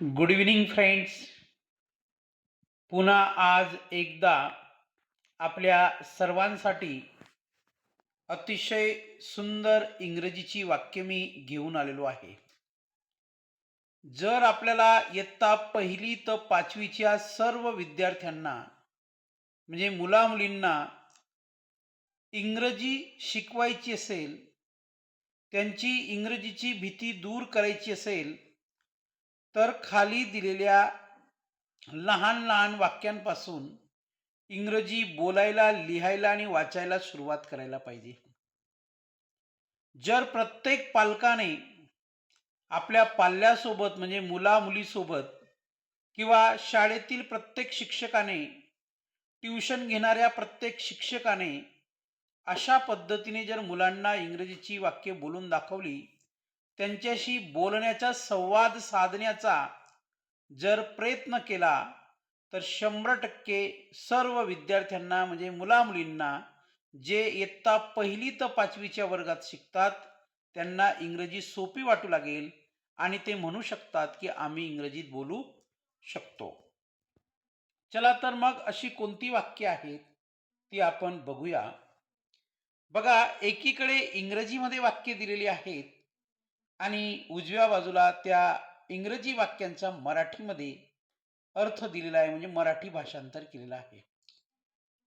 Good evening friends पुन्हा आज एकदा आपल्या सर्वांसाठी अतिशय सुंदर इंग्रजीची वाक्य मी घेऊन आलेलो आहे. जर आपल्याला इयत्ता पहिली तर पाचवीच्या सर्व विद्यार्थ्यांना म्हणजे मुलामुलींना इंग्रजी शिकवायची असेल त्यांची इंग्रजीची भीती दूर करायची असेल तर खाली दिलेल्या लहान लहान वाक्यांपासून इंग्रजी बोलायला लिहायला आणि वाचायला सुरुवात करायला पाहिजे. जर प्रत्येक पालकाने आपल्या पाल्यासोबत म्हणजे मुला मुलीसोबत किंवा शाळेतील प्रत्येक शिक्षकाने ट्युशन घेणाऱ्या प्रत्येक शिक्षकाने अशा पद्धतीने जर मुलांना इंग्रजीची वाक्य बोलून दाखवली त्यांच्याशी बोलण्याचा संवाद साधण्याचा जर प्रयत्न केला तर शंभर टक्के सर्व विद्यार्थ्यांना म्हणजे मुलामुलींना जे इयत्ता पहिली तर पाचवीच्या वर्गात शिकतात त्यांना इंग्रजी सोपी वाटू लागेल आणि ते म्हणू शकतात की आम्ही इंग्रजीत बोलू शकतो. चला तर मग अशी कोणती वाक्य आहेत ती आपण बघूया. बघा एकीकडे इंग्रजीमध्ये वाक्य दिलेली आहेत आणि उजव्या बाजूला त्या इंग्रजी वाक्यांचा मराठीमध्ये अर्थ दिलेला आहे म्हणजे मराठी भाषांतर केलेला आहे.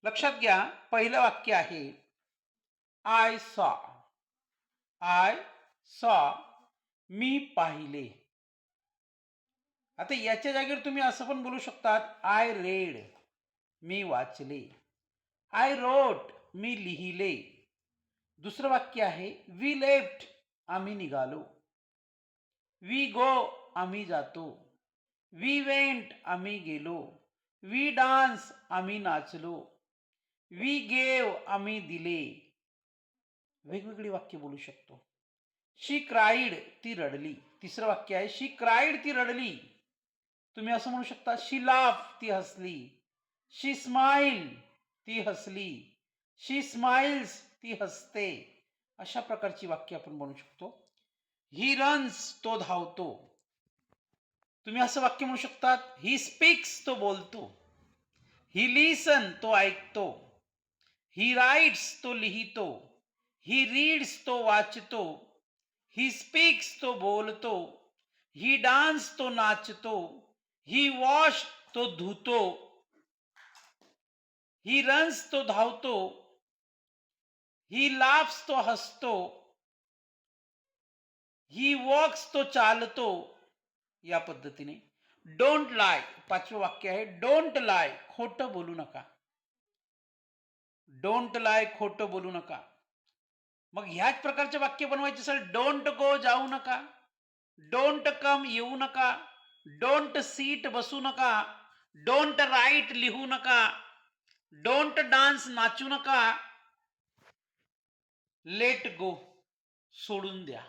लक्षात घ्या पहिलं वाक्य आहे आय सॉ आय सॉ मी पाहिले. आता याच्या जागेवर तुम्ही असं पण बोलू शकतात आय रेड मी वाचले. आय रोट मी लिहिले. दुसरं वाक्य आहे वी लेफ्ट आम्ही निघालो. वी गो आम्ही जातो. वी वेंट आम्ही गेलो. वी डान्स आम्ही नाचलो. वी गेव आम्ही दिले. वेगवेगळी वाक्य बोलू शकतो. शी क्राईड ती रडली. तिसरं वाक्य आहे शी क्राईड ती रडली. तुम्ही असं म्हणू शकता शी लाफ ती हसली. शी स्माईल ती हसली. शी स्माइल्स ती हसते. अशा प्रकारची वाक्य आपण म्हणू शकतो. ही रन्स तो धावतो तुम्ही असं वाक्य म्हणू शकतात ही स्पीक्स तो बोलतो. ही लिसन तो ऐकतो. ही राईट्स तो लिहितो. ही रीड्स तो वाचतो. ही स्पीक्स तो बोलतो. ही डान्स तो नाचतो. ही वॉश तो धुतो. ही रन्स तो धावतो. ही लाफ्स तो हसतो. ही वॉक्स तो चालतो या पद्धतीने. डोंट लाय पाचवं वाक्य आहे. डोंट लाय खोटं बोलू नका. डोंट लाय खोटं बोलू नका. मग ह्याच प्रकारचे वाक्य बनवायचे असेल डोंट गो जाऊ नका. डोंट कम येऊ नका. डोंट सीट बसू नका. डोंट राईट लिहू नका. डोंट डान्स नाचू नका. लेट गो सोडून द्या.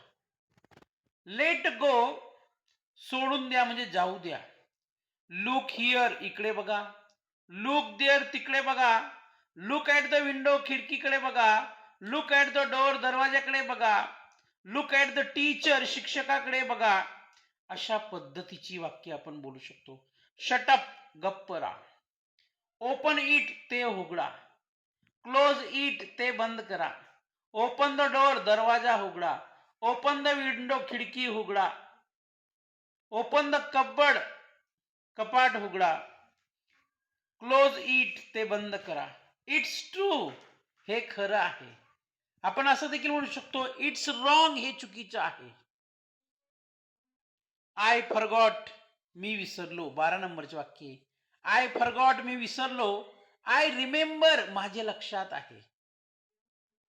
लेट गो सोडून द्या म्हणजे जाऊ द्या. लुक हिअर इकडे बघा. लुक देअर तिकडे बघा. लुक ॲट द विंडो खिडकीकडे बघा. लुक ॲट द डोअर दरवाजाकडे बघा. लुक ॲट द टीचर शिक्षकाकडे बघा. अशा पद्धतीची वाक्य आपण बोलू शकतो. शटअप गप्प ओपन इट ते उघडा. क्लोज इट ते बंद करा. ओपन द डोअर दरवाजा उघडा. ओपन द विंडो खिडकी उघडा ओपन द कबड कपाट उघडा क्लोज इट ते बंद करा. इट्स ट्रू हे खरं आहे. आपण असं देखील म्हणू शकतो इट्स रॉंग हे चुकीचं आहे. आय फरगॉट मी विसरलो बारा नंबरचे वाक्य आय फरगॉट मी विसरलो. आय रिमेंबर माझे लक्षात आहे.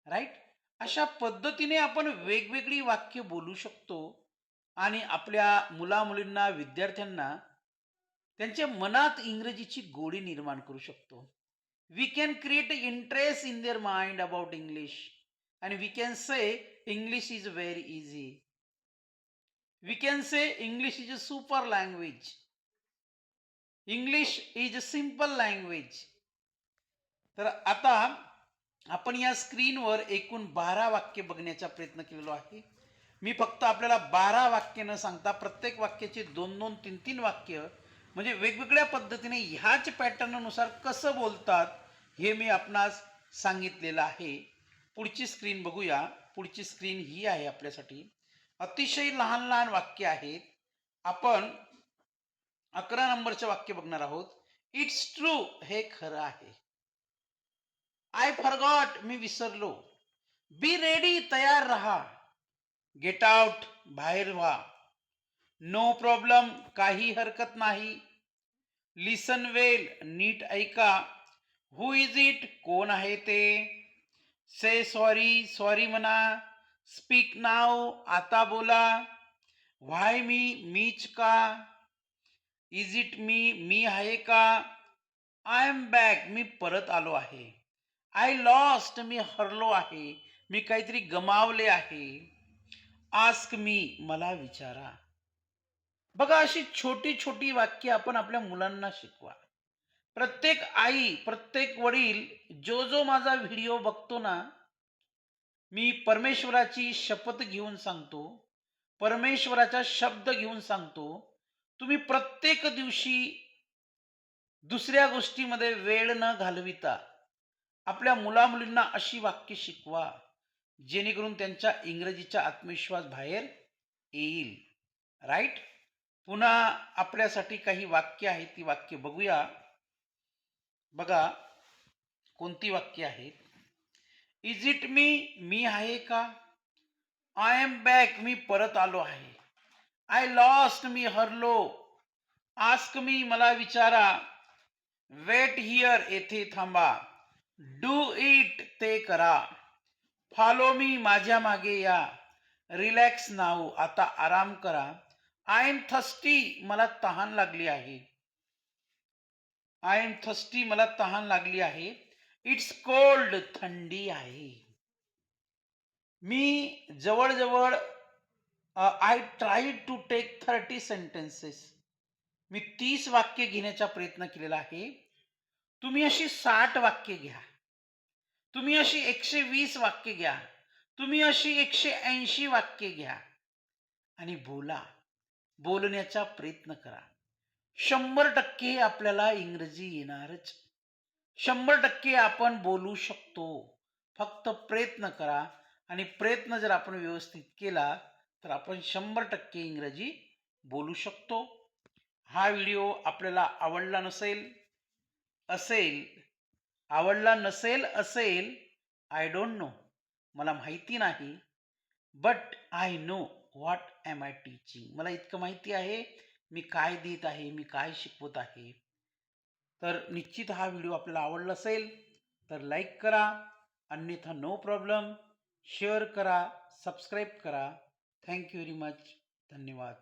राईट अशा पद्धतीने आपण वेगवेगळी वाक्य बोलू शकतो आणि आपल्या मुलामुलींना विद्यार्थ्यांना त्यांच्या मनात इंग्रजीची गोडी निर्माण करू शकतो. We can create interest in their mind about English आणि we can say English is very easy we can say English is a super language English is a simple language तर आता आपण या स्क्रीनवर एकूण बारा वाक्य बघण्याचा प्रयत्न केलेलो आहे. मी फक्त आपल्याला बारा वाक्य न सांगता प्रत्येक वाक्याचे दोन दोन तीन तीन वाक्य म्हणजे वेगवेगळ्या पद्धतीने ह्याच पॅटर्ननुसार कसं बोलतात हे मी आपणास सांगितलेलं आहे. पुढची स्क्रीन बघूया. पुढची स्क्रीन ही आहे आपल्यासाठी. अतिशय लहान लहान वाक्य आहेत. आपण अकरा नंबरचे वाक्य बघणार आहोत. इट्स ट्रू हे खरं आहे. आय फॉरगॉट मी विसरलो बी रेडी तयार रहा गेट आउट बाहेर व्हा नो प्रॉब्लेम काही हरकत नाही लिसन वेल नीट ऐका हु इज़ इट कोण आहे ते से सॉरी सॉरी म्हणा स्पीक नाव आता बोला व्हाय मी मीच का इज़ इट मी मी आहे का आय एम बॅक मी परत आलो आहे आय लॉस्ट मी हरलो आहे मी काहीतरी गमावले आहे. आस्क मी मला विचारा. बघा अशी छोटी छोटी वाक्य आपण आपल्या मुलांना शिकवा. प्रत्येक आई प्रत्येक वडील जो जो माझा व्हिडिओ बघतो ना मी परमेश्वराची शपथ घेऊन सांगतो परमेश्वराचा शब्द घेऊन सांगतो. तुम्ही प्रत्येक दिवशी दुसऱ्या गोष्टीमध्ये वेळ न घालविता. आपल्या मुलामुलींना अशी वाक्य शिकवा जेणेकरून त्यांच्या इंग्रजीचा आत्मविश्वास बाहेर येईल. राईट पुन्हा आपल्यासाठी काही वाक्य आहेत ती वाक्य बघूया. बघा कोणती वाक्य आहेत इज इट मी मी आहे का? आय एम बॅक मी परत आलो आहे. आय लॉस्ट मी हरलो. आस्क मी मला विचारा. वेट हिअर येथे थांबा. डू इट ते करा. फॉलो मी माझ्या मागे या. रिलॅक्स नाऊ आता आराम करा. आय एम थस्टी मला तहान लागली आहे. आय एम थस्टी मला तहान लागली आहे. इट्स कोल्ड थंडी आहे. मी जवळजवळ I try to take thirty sentences मी तीस वाक्य घेण्याचा प्रयत्न केलेला आहे. तुम्ही अशी साठ वाक्य घ्या. तुम्ही अशी एकशे वीस वाक्य घ्या. तुम्ही अशी एकशे ऐंशी वाक्य घ्या. आणि बोला. बोलण्याचा प्रयत्न करा. शंभर टक्के आपल्याला इंग्रजी येणारच. शंभर टक्के आपण बोलू शकतो. फक्त प्रयत्न करा. आणि प्रयत्न जर आपण व्यवस्थित केला तर आपण शंभर टक्के इंग्रजी बोलू शकतो. हा व्हिडिओ आपल्याला आवडला नसेल असेल आवडला नसेल असेल आय डोंट नो मला माहिती नाही. But I know what am I teaching मला इतकं माहिती आहे मी काय देत आहे मी काय शिकवत आहे. तर निश्चित हा व्हिडिओ आपल्याला आवडला असेल तर लाईक करा. अन्यथा नो प्रॉब्लेम शेअर करा सबस्क्राईब करा. थँक्यू व्हेरी मच धन्यवाद.